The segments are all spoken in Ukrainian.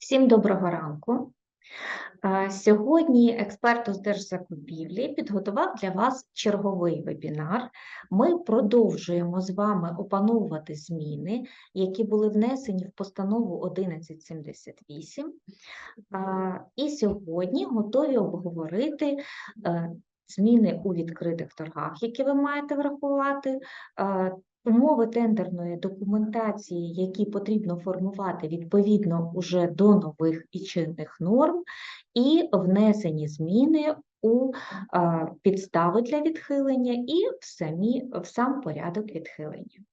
Всім доброго ранку. Сьогодні експерт з держзакупівлі підготував для вас черговий вебінар. Ми продовжуємо з вами опановувати зміни, які були внесені в постанову 1178. Е, І сьогодні готові обговорити е, зміни у відкритих торгах, які ви маєте врахувати, е, умови тендерної документації, які потрібно формувати відповідно уже до нових і чинних норм, і внесені зміни у а, підстави для відхилення і в, самі, в сам порядок відхилення.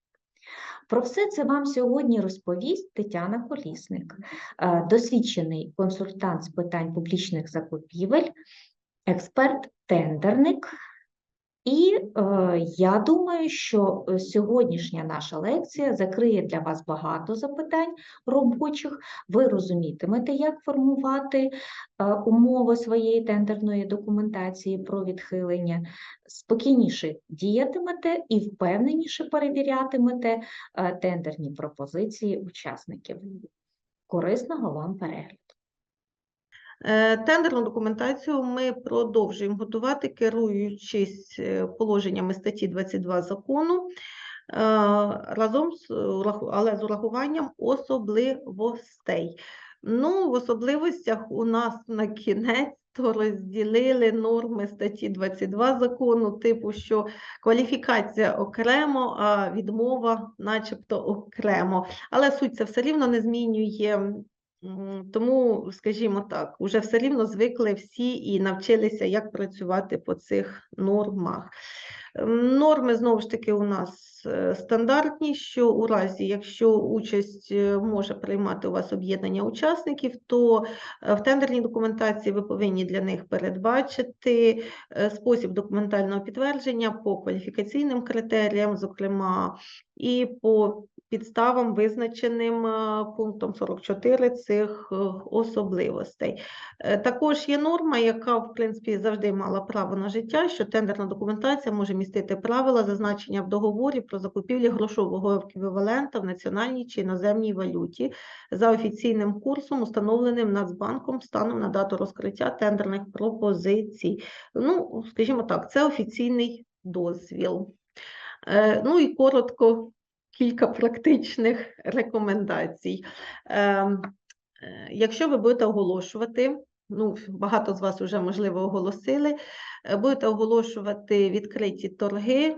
Про все це вам сьогодні розповість Тетяна Колісник, е, досвідчений консультант з питань публічних закупівель, експерт-тендерник. І е, я думаю, що е, сьогоднішня наша лекція закриє для вас багато запитань робочих. Ви розумітимете, як формувати е, умови своєї тендерної документації про відхилення, спокійніше діятимете і впевненіше перевірятимете е, тендерні пропозиції учасників. Корисного вам перегляду. Е, Тендерну документацію ми продовжуємо готувати, керуючись е, положеннями статті 22 закону, е, разом з але з урахуванням особливостей. Ну, в особливостях у нас на кінець то розділили норми статті 22 закону, типу, що кваліфікація окремо, а відмова начебто окремо. Але суть це все рівно не змінює Тому, скажімо так, уже все рівно звикли всі і навчилися, як працювати по цих нормах. Норми знову ж таки у нас е, стандартні, що у разі, якщо участь е, може приймати у вас об'єднання учасників, то е, в тендерній документації ви повинні для них передбачити спосіб документального підтвердження по кваліфікаційним критеріям, зокрема, і по підставам, визначеним е, пунктом 44 цих е, особливостей. Е, Також є норма, яка, в принципі, завжди мала право на життя, що тендерна документація може містити правила зазначення в договорі про закупівлі грошового еквівалента в національній чи іноземній валюті за офіційним курсом, установленим Нацбанком станом на дату розкриття тендерних пропозицій. Ну, скажімо так, це офіційний дозвіл. Ну і коротко кілька практичних рекомендацій. Ем, е, Якщо ви будете оголошувати, ну, багато з вас вже, можливо, оголосили, будете оголошувати відкриті торги, е,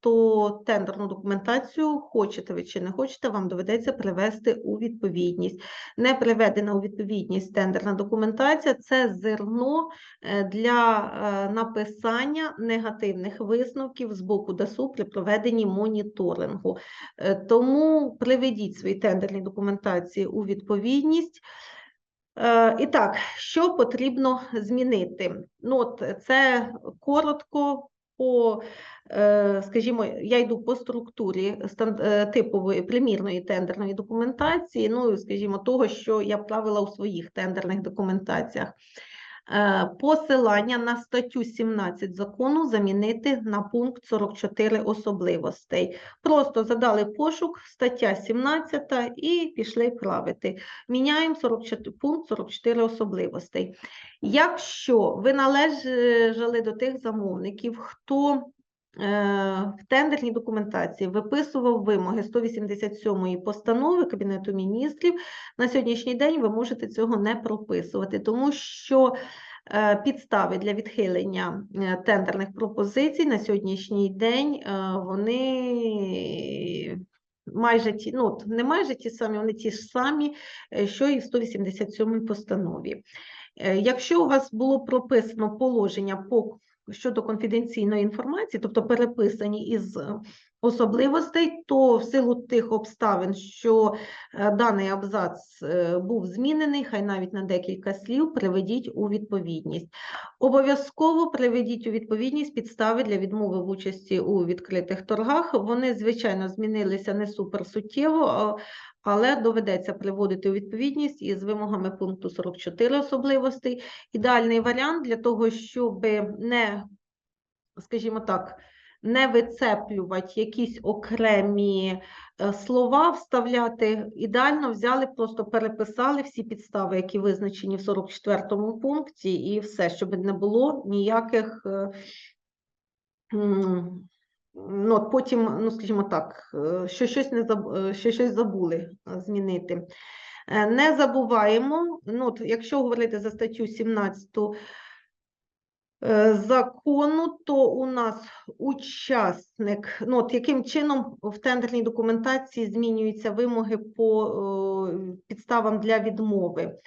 то тендерну документацію, хочете ви чи не хочете, вам доведеться привести у відповідність. Не приведена у відповідність тендерна документація – це зерно е, для е, написання негативних висновків з боку ДАСУ при проведенні моніторингу. Е, Тому приведіть свої тендерні документації у відповідність. Е, І так, що потрібно змінити? Ну, от це коротко по, е, скажімо, я йду по структурі е, типової примірної тендерної документації, ну, скажімо, того, що я правила у своїх тендерних документаціях. Е, Посилання на статтю 17 закону замінити на пункт 44 особливостей. Просто задали пошук, стаття 17 і пішли правити. Міняємо 44, пункт 44 особливостей. Якщо ви належали до тих замовників, хто в тендерній документації виписував вимоги 187 постанови Кабінету міністрів, на сьогоднішній день ви можете цього не прописувати, тому що е, підстави для відхилення е, тендерних пропозицій на сьогоднішній день е, вони майже ті, ну не майже ті самі, вони ті ж самі, е, що і в 187 постанові. Е, Якщо у вас було прописано положення по щодо конфіденційної інформації, тобто переписані із е, особливостей, то в силу тих обставин, що е, даний абзац е, був змінений, хай навіть на декілька слів, приведіть у відповідність. Обов'язково приведіть у відповідність підстави для відмови в участі у відкритих торгах. Вони, звичайно, змінилися не суперсуттєво, але доведеться приводити у відповідність із вимогами пункту 44 особливостей. Ідеальний варіант для того, щоб не, скажімо так, не вицеплювати якісь окремі е, слова, вставляти. Ідеально взяли, просто переписали всі підстави, які визначені в 44 пункті, і все, щоб не було ніяких. Ну, от потім, ну скажімо так, е, що щось не заб... е, що щось забули е, змінити. Не забуваємо, ну, от, якщо говорити за статтю 17 е, закону, то у нас учасник, ну от яким чином в тендерній документації змінюються вимоги по підставам для відмови.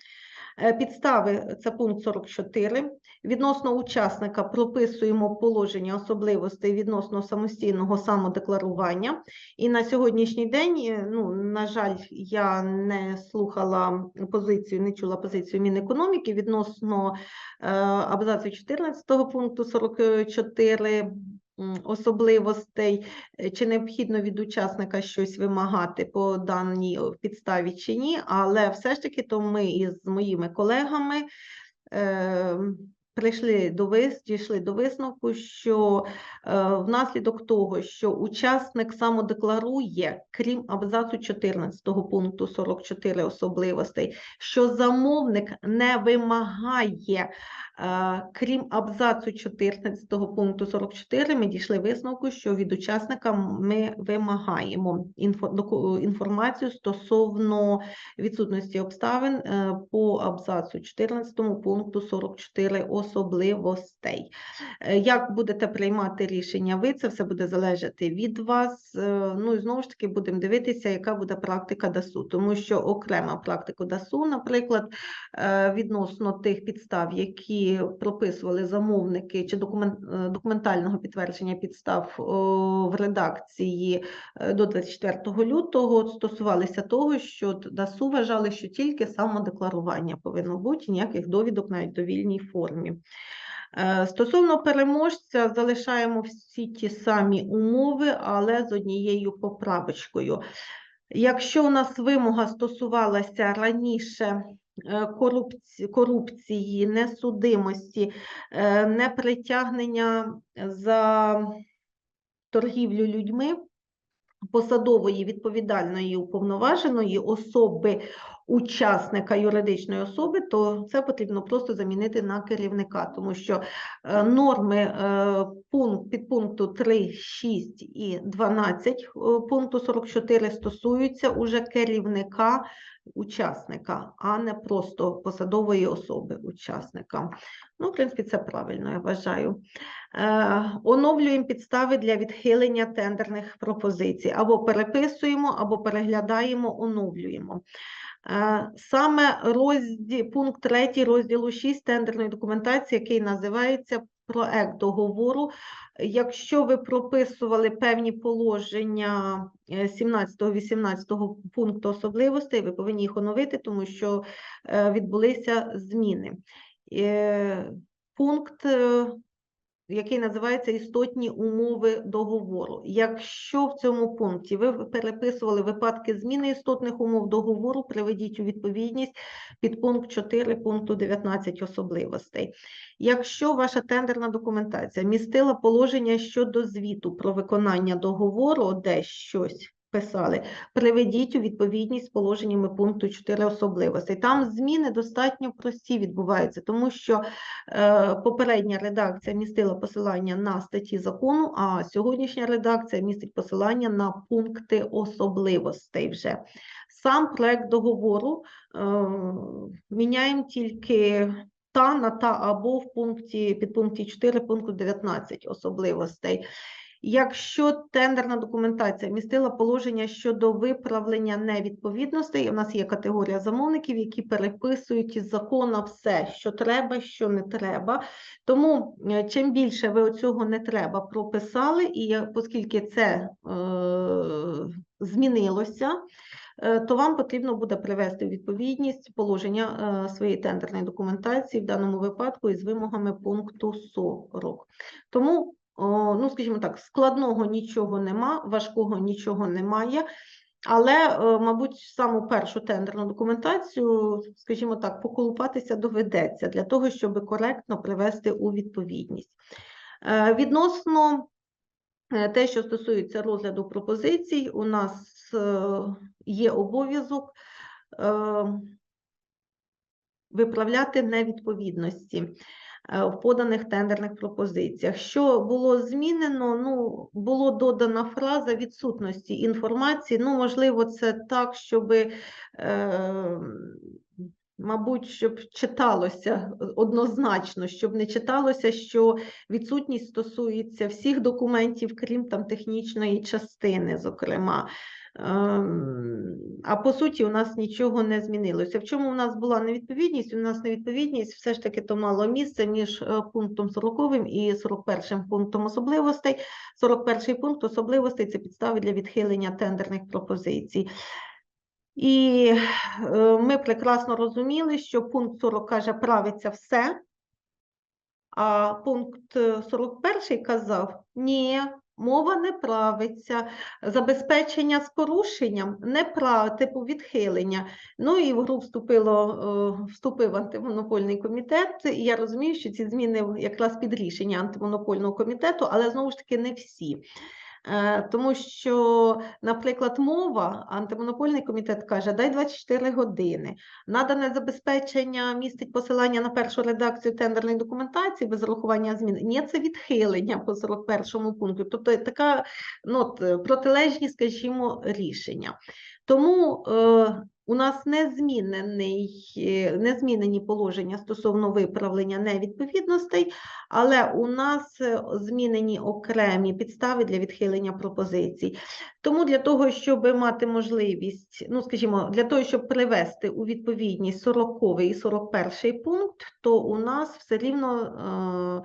Е, Підстави це пункт 44. Відносно учасника прописуємо положення особливостей відносно самостійного самодекларування. І на сьогоднішній день, е, ну, на жаль, я не слухала позицію, не чула позицію Мінекономіки відносно е, абзацу 14 пункту 44 м, особливостей, е, чи необхідно від учасника щось вимагати по даній підставі чи ні, але все ж таки то ми із моїми колегами е, прийшли до дійшли до висновку, що е, внаслідок того, що учасник самодекларує, крім абзацу 14 пункту 44 особливостей, що замовник не вимагає, крім абзацу 14 пункту 44, ми дійшли висновку, що від учасника ми вимагаємо інфо- інформацію стосовно відсутності обставин е, по абзацу 14 пункту 44 особливостей. Е, Як будете приймати рішення ви, це все буде залежати від вас. Е, Ну і знову ж таки будемо дивитися, яка буде практика ДАСУ, тому що окрема практика ДАСУ, наприклад, відносно тих підстав, які прописували замовники чи е, документального підтвердження підстав в редакції е, до 24 лютого стосувалися того, що ДАСУ вважали, що тільки самодекларування повинно бути, ніяких довідок навіть довільній формі. Е, Стосовно переможця, залишаємо всі ті самі умови, але з однією поправочкою. Якщо у нас вимога стосувалася раніше е, корупції, корупції несудимості, е, непритягнення за торгівлю людьми посадової відповідальної уповноваженої особи, учасника юридичної особи, то це потрібно просто замінити на керівника, тому що е, норми е, пункт, підпункту 3, 6 і 12 е, пункту 44 стосуються уже керівника учасника, а не просто посадової особи учасника. Ну, в принципі, це правильно, я вважаю. Е, Оновлюємо підстави для відхилення тендерних пропозицій. Або переписуємо, або переглядаємо, оновлюємо. Е, Саме розді... пункт 3 розділу 6 тендерної документації, який називається проект договору. Якщо ви прописували певні положення 17-18 пункту особливостей, ви повинні їх оновити, тому що е, відбулися зміни. Е, Пункт е, який називається істотні умови договору. Якщо в цьому пункті ви переписували випадки зміни істотних умов договору, приведіть у відповідність під пункт 4 пункту 19 особливостей. Якщо ваша тендерна документація містила положення щодо звіту про виконання договору, де щось писали, приведіть у відповідність з положеннями пункту 4 особливостей. Там зміни достатньо прості відбуваються, тому що е, попередня редакція містила посилання на статті закону, а сьогоднішня редакція містить посилання на пункти особливостей вже. Сам проект договору е, міняємо тільки та на та або в пункті підпункті 4 пункту 19 особливостей. Якщо тендерна документація містила положення щодо виправлення невідповідностей, у нас є категорія замовників, які переписують із закону все, що треба, що не треба. Тому е, чим більше ви оцього не треба прописали, і оскільки це е, змінилося, е, то вам потрібно буде привести у відповідність положення е, своєї тендерної документації в даному випадку із вимогами пункту 40. Тому ну, скажімо так, складного нічого нема, важкого нічого немає. Але, е, мабуть, саму першу тендерну документацію, скажімо так, поколупатися доведеться для того, щоб коректно привести у відповідність. Е, Відносно Е, Те, що стосується розгляду пропозицій, у нас є обов'язок виправляти невідповідності в поданих тендерних пропозиціях. Що було змінено? Ну, було додана фраза відсутності інформації. Ну, можливо, це так, щоб, е, мабуть, щоб читалося однозначно, щоб не читалося, що відсутність стосується всіх документів, крім там технічної частини, зокрема. Ем, А по суті, у нас нічого не змінилося. В чому у нас була невідповідність? У нас невідповідність все ж таки то мало місце між е, пунктом 40 і 41 пунктом особливостей. 41 пункт особливостей це підстави для відхилення тендерних пропозицій. І е, ми прекрасно розуміли, що пункт 40 каже, правиться все, а пункт е, 41 казав, ні, мова не правиться, забезпечення з порушенням не прав, типу відхилення. Ну і в гру вступило, е, вступив антимонопольний комітет, і я розумію, що ці зміни якраз під рішення антимонопольного комітету, але знову ж таки не всі. Е, Тому що, наприклад, мова, антимонопольний комітет каже, дай 24 години. Надане забезпечення містить посилання на першу редакцію тендерної документації без урахування змін. Ні, це відхилення по 41 пункту. Тобто така ну, е, протилежні, скажімо, рішення. Тому е, у нас не, змінений, е, змінені положення стосовно виправлення невідповідностей, але у нас змінені окремі підстави для відхилення пропозицій. Тому для того, щоб мати можливість, ну скажімо, для того, щоб привести у відповідність 40 і 41 пункт, то у нас все рівно,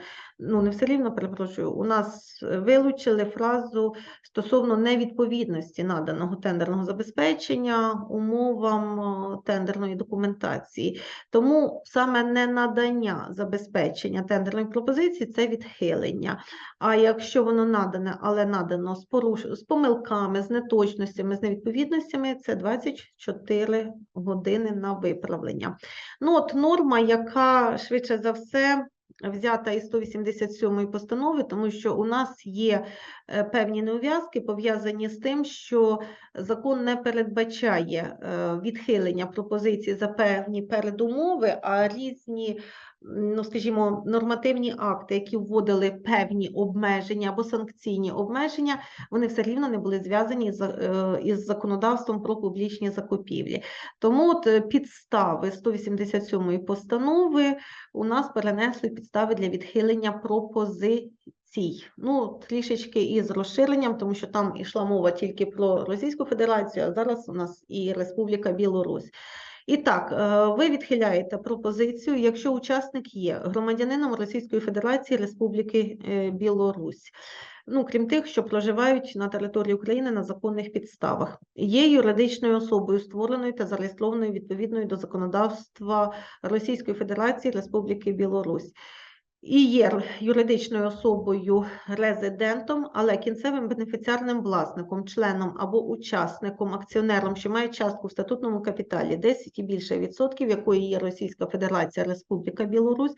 е, ну не все рівно, перепрошую, у нас вилучили фразу стосовно невідповідності наданого тендерного забезпечення умовам е, тендерної документації. Тому саме ненадання забезпечення тендерної пропозиції це відхилення. А якщо воно надане, але надано з поруш... з помилками, з неточностями, з невідповідностями, це 24 години на виправлення. Ну от норма, яка швидше за все. Взята із 187 постанови, тому що у нас є е, певні неув'язки, пов'язані з тим, що закон не передбачає е, відхилення пропозицій за певні передумови, а різні, ну скажімо, нормативні акти, які вводили певні обмеження або санкційні обмеження, вони все рівно не були зв'язані з, е, із законодавством про публічні закупівлі. Тому от е, підстави 187 постанови у нас перенесли підстави для відхилення пропозицій. Ну, трішечки із розширенням, тому що там йшла мова тільки про Російську Федерацію, а зараз у нас і Республіка Білорусь. І так, е, ви відхиляєте пропозицію, якщо учасник є громадянином Російської Федерації Республіки е, Білорусь. Ну, крім тих, що проживають на території України на законних підставах, є юридичною особою, створеною та зареєстрованою відповідною до законодавства Російської Федерації Республіки Білорусь. І є юридичною особою резидентом, але кінцевим бенефіціарним власником, членом або учасником, акціонером, що має частку в статутному капіталі 10 і більше відсотків, якої є Російська Федерація Республіка Білорусь,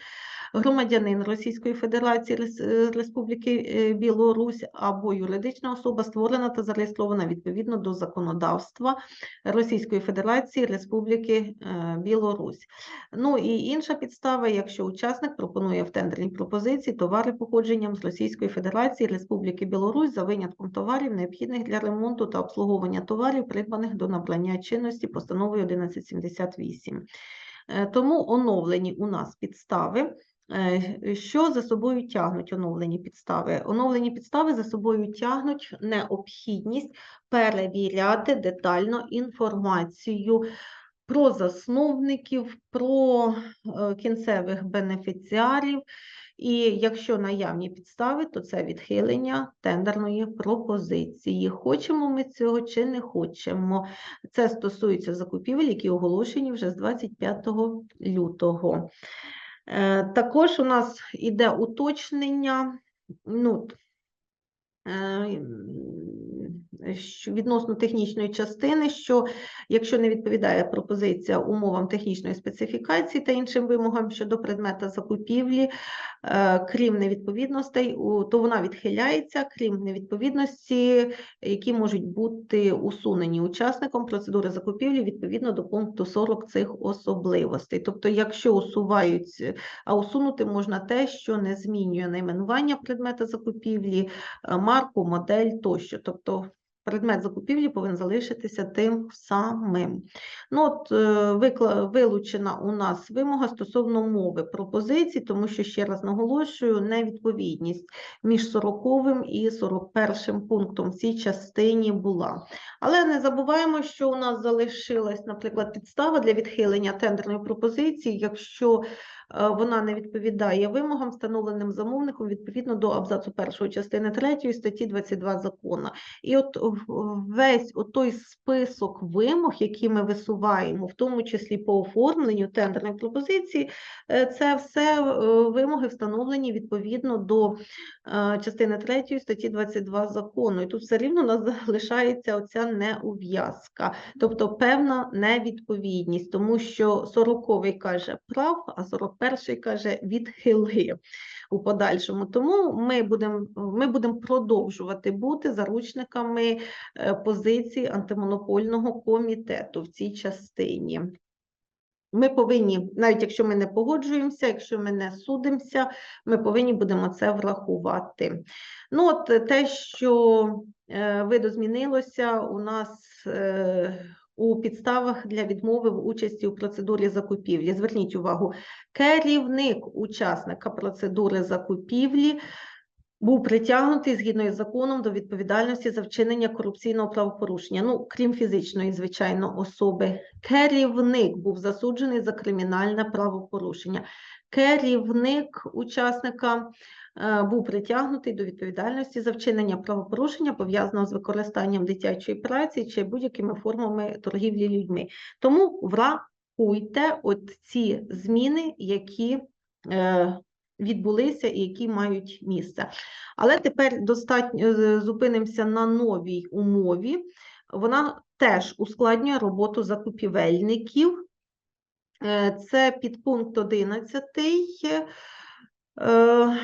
громадянин Російської Федерації е, Республіки е, Білорусь або юридична особа створена та зареєстрована відповідно до законодавства Російської Федерації Республіки е, Білорусь. Ну і інша підстава, якщо учасник пропонує в тендерній пропозиції товари походженням з Російської Федерації Республіки Білорусь за винятком товарів, необхідних для ремонту та обслуговування товарів, придбаних до набрання чинності постановою 1178. Е, Тому оновлені у нас підстави. Е, Що за собою тягнуть оновлені підстави? Оновлені підстави за собою тягнуть необхідність перевіряти детально інформацію про засновників, про е, кінцевих бенефіціарів. І якщо наявні підстави, то це відхилення тендерної пропозиції. Хочемо ми цього чи не хочемо. Це стосується закупівель, які оголошені вже з 25 лютого. Е, Також у нас іде уточнення. Ну, е, відносно технічної частини, що якщо не відповідає пропозиція умовам технічної специфікації та іншим вимогам щодо предмета закупівлі, е, крім невідповідностей, то вона відхиляється, крім невідповідності, які можуть бути усунені учасником процедури закупівлі відповідно до пункту 40 цих особливостей. Тобто, якщо усувають, а усунути можна те, що не змінює найменування предмета закупівлі, е, марку, модель тощо. Тобто предмет закупівлі повинен залишитися тим самим. Ну, от, е, вилучена у нас вимога стосовно мови пропозицій, тому що, ще раз наголошую, невідповідність між 40 і 41 пунктом в цій частині була. Але не забуваємо, що у нас залишилась, наприклад, підстава для відхилення тендерної пропозиції, якщо вона не відповідає вимогам, встановленим замовником відповідно до абзацу першої частини 3 статті 22 закону. І от весь той список вимог, які ми висуваємо, в тому числі по оформленню тендерної пропозиції, е, це все е, вимоги встановлені відповідно до е, частини 3 статті 22 закону. І тут все рівно у нас залишається оця неув'язка, тобто певна невідповідність, тому що 40-й каже прав, а 41-й каже відхили у подальшому. Тому ми будемо ми будемо продовжувати бути заручниками е, позиції антимонопольного комітету в цій частині. Ми повинні, навіть якщо ми не погоджуємося, якщо ми не судимося, ми повинні будемо це врахувати. Ну, от е, те, що е, видозмінилося у нас у підставах для відмови в участі у процедурі закупівлі. Зверніть увагу, керівник учасника процедури закупівлі був притягнутий згідно із законом до відповідальності за вчинення корупційного правопорушення. Ну, крім фізичної, звичайно, особи. Керівник був засуджений за кримінальне правопорушення. Керівник учасника е, був притягнутий до відповідальності за вчинення правопорушення, пов'язаного з використанням дитячої праці чи будь-якими формами торгівлі людьми. Тому врахуйте от ці зміни, які е, відбулися і які мають місце. Але тепер достатньо е, зупинимося на новій умові. Вона теж ускладнює роботу закупівельників. Е, Це підпункт 11 е,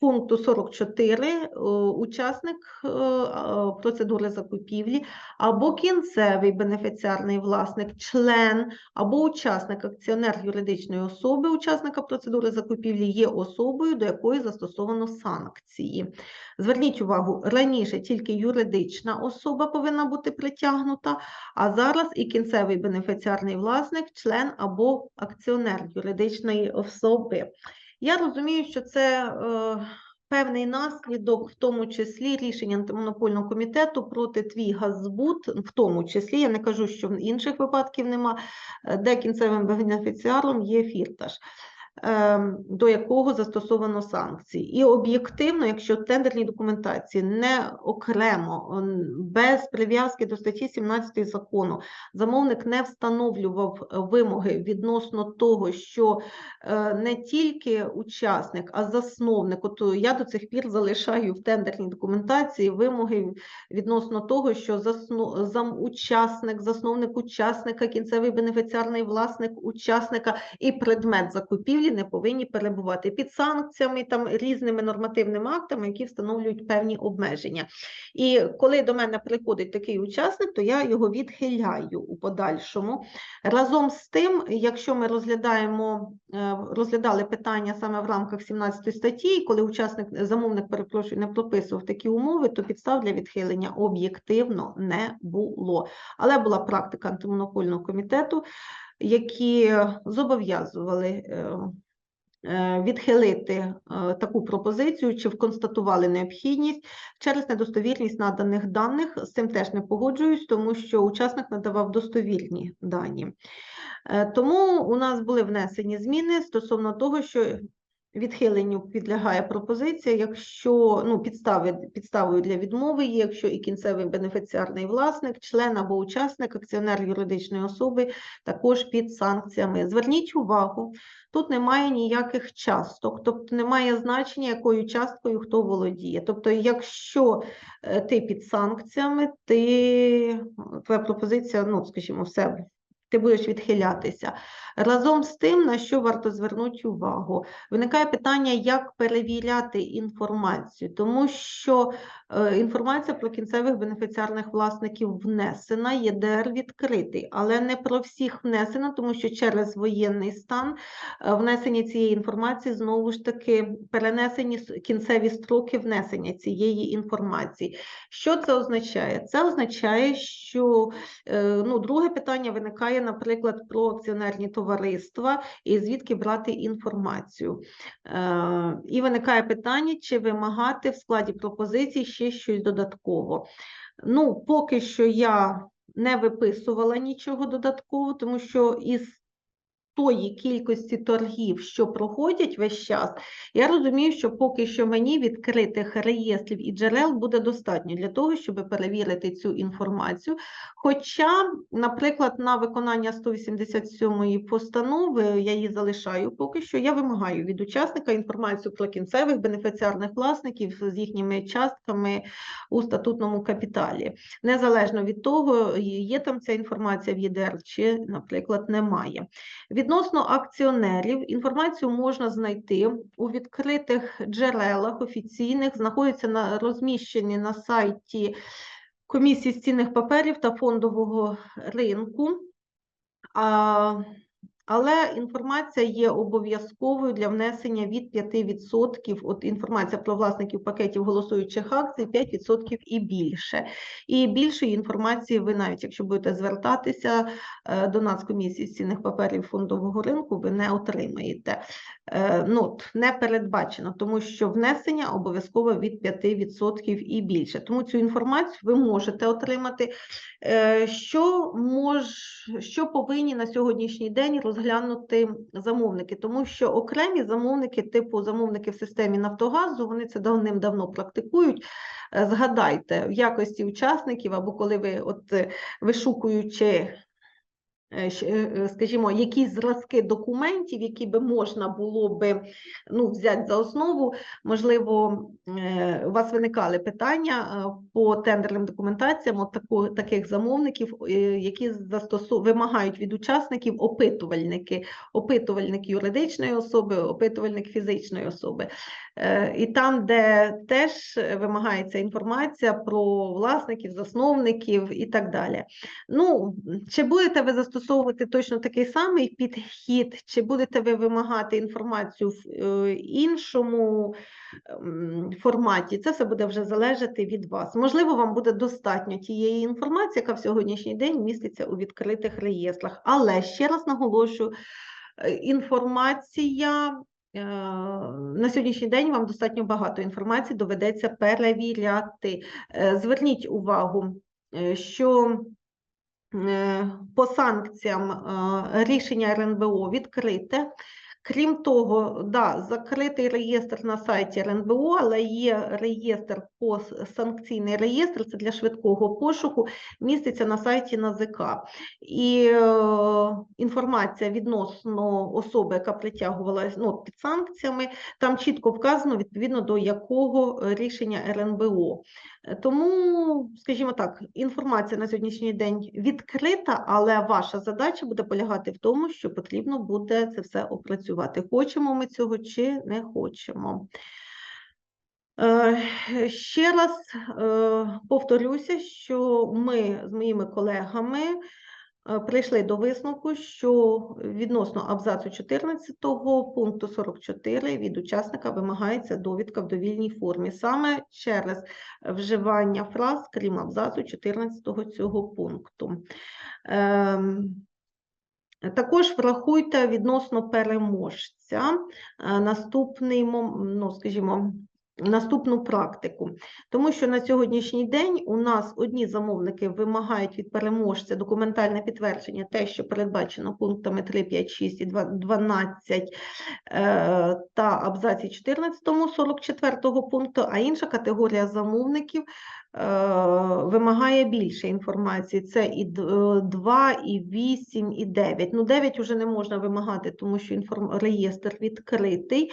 пункту 44 е, учасник е, процедури закупівлі або кінцевий бенефіціарний власник, член або учасник акціонер юридичної особи, учасника процедури закупівлі є особою, до якої застосовано санкції. Зверніть увагу, раніше тільки юридична особа повинна бути притягнута, а зараз і кінцевий бенефіціарний власник, член або акціонер юридичної особи. Я розумію, що це е, певний наслідок, в тому числі рішення антимонопольного комітету проти твій газбут, в тому числі, я не кажу, що інших випадків нема, е, де кінцевим бенефіціаром є фірташ. Ем, До якого застосовано санкції, і об'єктивно, якщо в тендерній документації не окремо, без прив'язки до статті 17 закону, замовник не встановлював вимоги відносно того, що е, не тільки учасник, а засновник. От е, я до цих пір залишаю в тендерній документації вимоги відносно того, що засно, учасник, засновник учасника, кінцевий бенефіціарний власник учасника і предмет закупівлі не повинні перебувати під санкціями, там різними нормативними актами, які встановлюють певні обмеження. І коли до мене приходить такий учасник, то я його відхиляю у подальшому. Разом з тим, якщо ми розглядаємо, е, розглядали питання саме в рамках 17 статті, коли учасник, замовник, перепрошую, не прописував такі умови, то підстав для відхилення об'єктивно не було. Але була практика антимонопольного комітету, які зобов'язували е, е, відхилити е, таку пропозицію, чи констатували необхідність через недостовірність наданих даних. З цим теж не погоджуюсь, тому що учасник надавав достовірні дані. Тому у нас були внесені зміни стосовно того, що Відхиленню підлягає пропозиція, якщо ну, підстави, підставою для відмови є, якщо і кінцевий бенефіціарний власник, член або учасник, акціонер юридичної особи також під санкціями. Зверніть увагу, тут немає ніяких часток, тобто немає значення, якою часткою хто володіє. Тобто, якщо е, ти під санкціями, ти твоя пропозиція, ну скажімо, все. Ти будеш відхилятися. Разом з тим, на що варто звернути увагу, виникає питання, як перевіряти інформацію, тому що е, інформація про кінцевих бенефіціарних власників внесена, ЄДР відкритий, але не про всіх внесена, тому що через воєнний стан е, внесення цієї інформації знову ж таки перенесені кінцеві строки внесення цієї інформації. Що це означає? Це означає, що Е, Ну, друге питання виникає, наприклад, про акціонерні товариства і звідки брати інформацію. Е, І виникає питання, чи вимагати в складі пропозицій ще щось додатково. Ну, поки що я не виписувала нічого додатково, тому що із тої кількості торгів, що проходять весь час, я розумію, що поки що мені відкритих реєстрів і джерел буде достатньо для того, щоб перевірити цю інформацію. Хоча, наприклад, на виконання 187-ї постанови я її залишаю поки що. Я вимагаю від учасника інформацію про кінцевих бенефіціарних власників з їхніми частками у статутному капіталі. Незалежно від того, є там ця інформація в ЄДР чи, наприклад, немає. Відносно акціонерів, інформацію можна знайти у відкритих джерелах офіційних, знаходяться на розміщені на сайті Комісії з цінних паперів та фондового ринку. А, але інформація є обов'язковою для внесення від 5%. От інформація про власників пакетів голосуючих акцій 5% і більше. І більшої інформації ви навіть, якщо будете звертатися е, до Нацкомісії з цінних паперів фондового ринку, ви не отримаєте. Е, Ну, не передбачено, тому що внесення обов'язково від 5% і більше. Тому цю інформацію ви можете отримати. Е, Що мож, що повинні на сьогоднішній день розглянути замовники? Тому що окремі замовники, типу замовники в системі Нафтогазу, вони це давним-давно практикують. Е, Згадайте, в якості учасників або коли ви, от е, вишукуючи скажімо, якісь зразки документів, які би можна було би ну, взяти за основу, можливо, е, у вас виникали питання е, по тендерним документаціям от таку, таких замовників, е, які застосу... вимагають від учасників опитувальники, опитувальник юридичної особи, опитувальник фізичної особи. Е, І там, де теж вимагається інформація про власників, засновників і так далі. Ну, чи будете ви застосовувати точно такий самий підхід, чи будете ви вимагати інформацію в е, іншому форматі, це все буде вже залежати від вас. Можливо, вам буде достатньо тієї інформації, яка в сьогоднішній день міститься у відкритих реєстрах. Але ще раз наголошую, е, інформація. е, На сьогоднішній день вам достатньо багато інформації доведеться перевіряти. Зверніть увагу, що по санкціям е, рішення РНБО відкрите. Крім того, да, закритий реєстр на сайті РНБО, але є реєстр по санкційний реєстр, це для швидкого пошуку, міститься на сайті НАЗК. І е, інформація відносно особи, яка притягувалась ну, під санкціями, там чітко вказано відповідно до якого е, рішення РНБО. Тому, скажімо так, інформація на сьогоднішній день відкрита, але ваша задача буде полягати в тому, що потрібно буде це все опрацювати. Хочемо ми цього чи не хочемо. Е, Ще раз е, повторюся, що ми з моїми колегами прийшли до висновку, що відносно абзацу 14 пункту 44 від учасника вимагається довідка в довільній формі саме через вживання фраз, крім абзацу 14 цього пункту. Ем, також врахуйте відносно переможця. е, Наступний, ну, скажімо, наступну практику. Тому що на сьогоднішній день у нас одні замовники вимагають від переможця документальне підтвердження, те, що передбачено пунктами 3, 5, 6 і 2 12 е, та абзаці 14 44 пункту, а інша категорія замовників е, вимагає більше інформації. Це і 2, і 8, і 9. Ну, 9 вже не можна вимагати, тому що інформ... реєстр відкритий.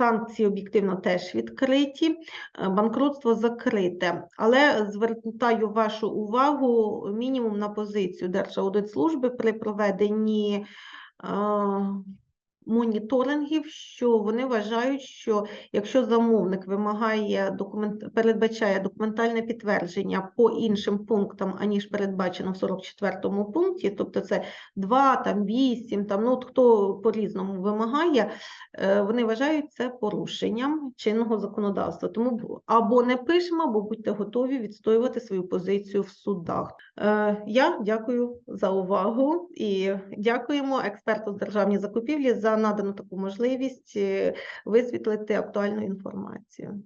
Санкції об'єктивно теж відкриті, е, банкрутство закрите. Але звертаю вашу увагу мінімум на позицію Держаудитслужби при проведенні е, моніторингів, що вони вважають, що якщо замовник вимагає документ, передбачає документальне підтвердження по іншим пунктам, аніж передбачено в 44 пункті, тобто це 2, там 8, там, ну, от хто по-різному вимагає, е, вони вважають це порушенням чинного законодавства. Тому або не пишемо, або будьте готові відстоювати свою позицію в судах. Е, Я дякую за увагу і дякуємо експерту з державні закупівлі за надану таку можливість е, висвітлити актуальну інформацію.